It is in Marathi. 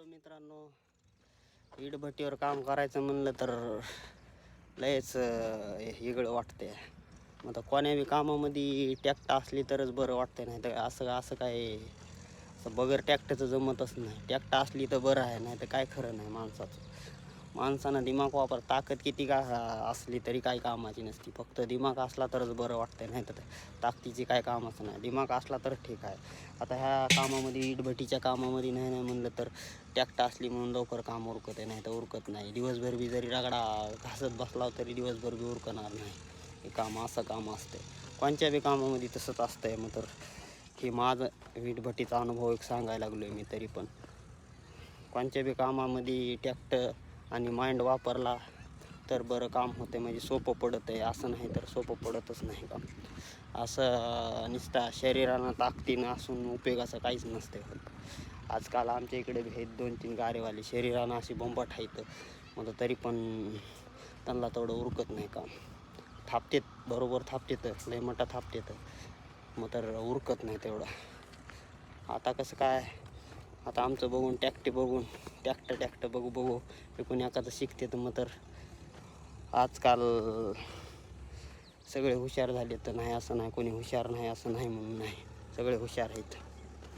चाललो मित्रांनो इडभट्टीवर काम करायचं म्हणलं तर लयच अं, वेगळं मग तर कोण्या बी कामामध्ये टॅक्ट असली तरच बरं वाटते नाही तर असं असं काय असं बगर टॅक्टचं जमतच नाही. टॅक्ट असली तर बरं आहे नाही तर काय खरं नाही माणसाचं. माणसानं दिमाग वापर ताकद किती का असली तरी काही कामाची नसती. फक्त दिमाग असला तरच बरं वाटतं नाही तर ताकदीची काय कामच नाही. दिमाग असला तर ठीक आहे. आता ह्या कामामध्ये इटभटीच्या कामामध्ये नाही नाही म्हणलं तर टॅक्ट असली म्हणून लवकर काम उरकत आहे नाही तर उरकत नाही. दिवसभर बी जरी रगडा घासत बसला तरी दिवसभर बी उरकणार नाही. हे काम असं काम असतंय. कोणत्या बी कामामध्ये तसंच असतंय मग तर हे माझं वीटभट्टीचा अनुभव एक सांगायला लागलो आहे मी तरी पण. कोणत्या बी कामामध्ये टॅक्टर आणि माइंड वापरला तर बरं काम होते. म्हणजे सोपं पडत आहे. असं नाही तर सोपं पडतच नाही काम असं निसता शरीरानं ताकदीनं असून उपयोगाचं काहीच नसते होत आजकाल आमच्या इकडे भेट दोन तीन गारेवाले शरीरानं अशी बोंबट आहेत. मग तरी पण त्यांना तेवढं उरकत नाही काम थापतेत बरोबर थापतेत. लय मोठा थापतेत. मग तर उरकत नाही तेवढं. आता कसं काय? आता आमचं बघून टॅक्टे बघून टॅक्टर टॅक्टर बघू बघू. हे कोणी एखादं शिकते तर मग तर आजकाल सगळे हुशार झाले तर नाही असं नाही कोणी हुशार नाही असं नाही म्हणून नाही. सगळे हुशार आहेत.